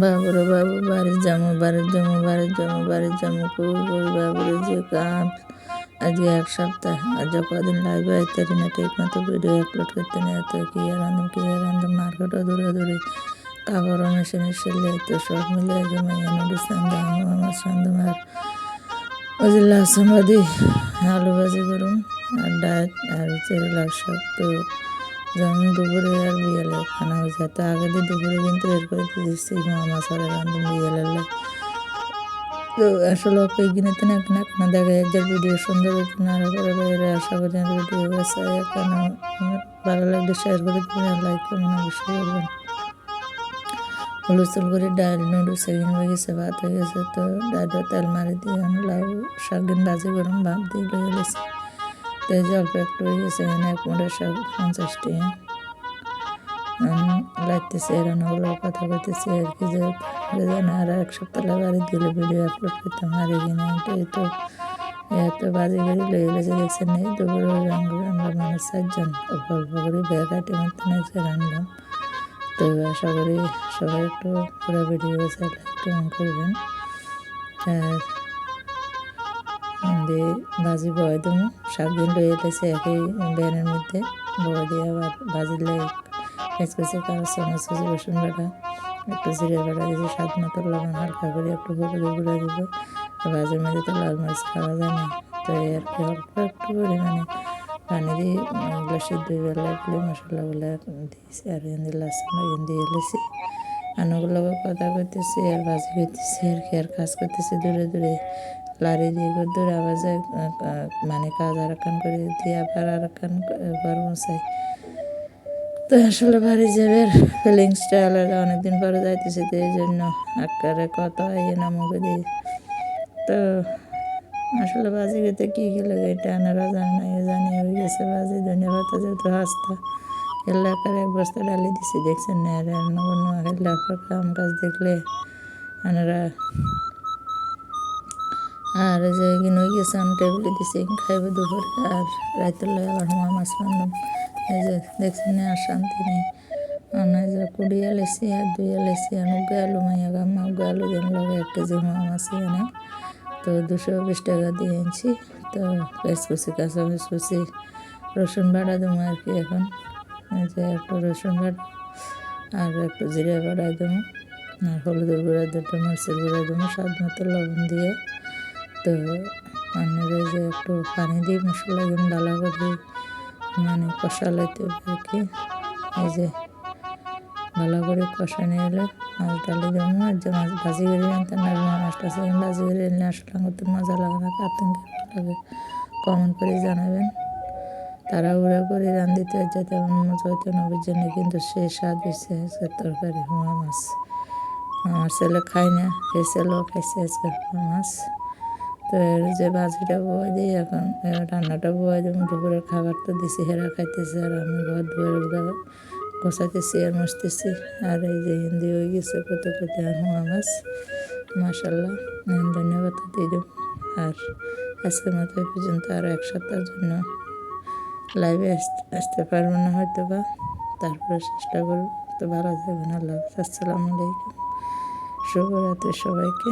বাবুরে বাবু, বাড়ির জামু বাড়ির জামু বাড়ির জামু বাড়ির জামু কই কই বাবুরে যে কাম আজকে এক সপ্তাহ আজ কদিন লাইভে আইতে না ঠিক মতো ভিডিও আপলোড করতে না তো কি আর আনন্দ, কি আর আনন্দ মার্কেটও দূরে দূরে কাপড় মেশিনে সিলে তো সব মিলে আগে মাইয়া নদী আমার সান্দমার যে আলু ভাজি করুন আর ডায়েট, আর চেরলার শাক তো যেমন দুপুরে আর বিয়েলে খানা হয়েছে। তো আগে দিয়ে দুপুরে কিন্তু বের করে দিচ্ছি মামা সারা রান্ধুন বিয়েলে তো আসলে অপেক্ষিনে তো না না কেন দেখা যার ভিডিও সুন্দর হতো না আরও করে বাইরে আশা করি আর ভিডিও গেছে এখন ভালো লাগলে শেয়ার করে দেবেন লাইক করবেন অবশ্যই করবেন। হলুদ করে ডাল নুডলস সেদিন হয়ে গেছে, ভাত হয়ে গেছে, তো ডালটা তেল মারি দিয়ে আমি লাউ শাক দিন ভাজি গরম ভাত দিয়ে লয়ে গেছি। তো এই যে অল্প একটু হয়ে গেছে, এখানে এক মোটা শাক পঞ্চাশ টাকা লাগতেছে রান্নাগুলো কথা বলতেছি আর কি, যে আর এক সপ্তাহ বাড়ি দিলে ভিডিও আপলোড করতাম, আর এখানে এটাই তো এত বাজে করে লয়ে গেছে, দেখছেন এই দুপুরে আমরা মানে চারজন অল্প অল্প করে ব্যাগ আইটে মতো রান্নাম তো আশা করি সবাই একটু পুরো ভিডিও লাইক কমেন্ট করবেন। আর দিয়ে ভাজি বয় দেবো শাক দিন রয়ে গেছে একই ব্যানের মধ্যে বয় দিয়ে আবার ভাজিলে কেচকেচে কাঁচা চামচ কুচি রসুন বাটা, একটু জিরে বাটা দিয়েছি স্বাদ মতো লবণ হালকা করে একটু হলুদ গুঁড়া দিব। ভাজির মধ্যে তো লাল মাছ খাওয়া যায় না তো আর কি অল্প একটু পরিমাণে পানি দিয়ে ওগুলো সিদ্ধ বেলা গুলো মশলাগুলো দিয়েছি আর এনে লাসন দিয়ে এলেছি আনাগুলো কথা করতেছি আর ভাজি করতেছি আর কি আর কাজ করতেছি দূরে দূরে লারি দিয়ে করে দূরে আবার যায় মানে কাজ আর একখান করে দিয়ে আবার আর একখান মশাই তো আসলে বাড়ি যাবে ফিলিংসটা আলাদা, অনেকদিন পরে যাইতেছে, তো এই জন্য আকারে কত হয় না মুখে দিয়ে তো আসলে বাজি খেতে কী লাগে, এটা আনারা জানে না জানি হয়ে গেছে বাজি, ধন্যবাদ যেহেতু হাসতা। এলাকার এক বস্তা ডালি দিছি, দেখছেন না, আর রান্না বান্না এলাকার কাম কাজ দেখলে আনারা আর যে কিনে হয়ে গেছে, আমি টেবিলে দিছি খাইব দুপুরে। আর রাতের লাগে আবার হুমা মাছ রান্নাম এই যে দেখছেন না, আর শান্তি নেই। আনা যে কুড়িয়া লেছি আর দুইয়া লেছি আর উগে আলু মাইয়া গাম্মা উগে আলু দেন লগে এক কেজি হুমা মাছ এনে। তো দুশো বিশ টাকা দিয়ে আনছি। তো পেঁয়াজ কুচি কাঁচামরিচ কুচি রসুন বাটা দেবো আর কি এখন। যে একটু রসুন বাটা আর একটু জিরে বাটা দেবো। আর হলুদের গুঁড়া, দুটো মরিচের গুঁড়া দেবো স্বাদ মতো লবণ দিয়ে। তো আপনারা যে একটু পানি দিয়ে মশলা ভালো করে মানে কষালাইতে কি। এই যে ভালো করে কষানো এলে মাছ ডালি দেবো আর যে মাছ ভাজি করে আনতেন আর মাছটা সেখানে ভাজি করে এলে আসলে করতে মজা লাগে না কাতেন লাগে। কমন করে জানাবেন। তারা উড়া করে রান্ধিতে যাতে মজা হইতে নবীর জন্য কিন্তু সে স্বাদ হয়েছে আজকের তরকারি হুমা মাছ। আমার ছেলে খায় না সে ছেলেও খাইছে আজকের মাছ। তো এর যে ভাজিটা বয় দিই, এখন রান্নাটা বয় দেবো। দুপুরের খাবার তো দিছি, হেরা খাইতেছে, আর আমি ঘর দুয়ারে গোছাইতেছি আর মসতেছি আর এই যে হিন্দি হয়ে গেছে, কত আর হুয়া মাছ। মাসাল্লাহ ধন্যবাদ দিয়ে দেব। আর আজকের মতো এই পর্যন্ত আরও এক সপ্তাহের জন্য লাইভে আসতে পারব না হয়তো বা তারপরে চেষ্টা করব। তো ভালো থাকবেন, আল্লাহ আসসালামু আলাইকুম। শুভরাত্রি সবাইকে।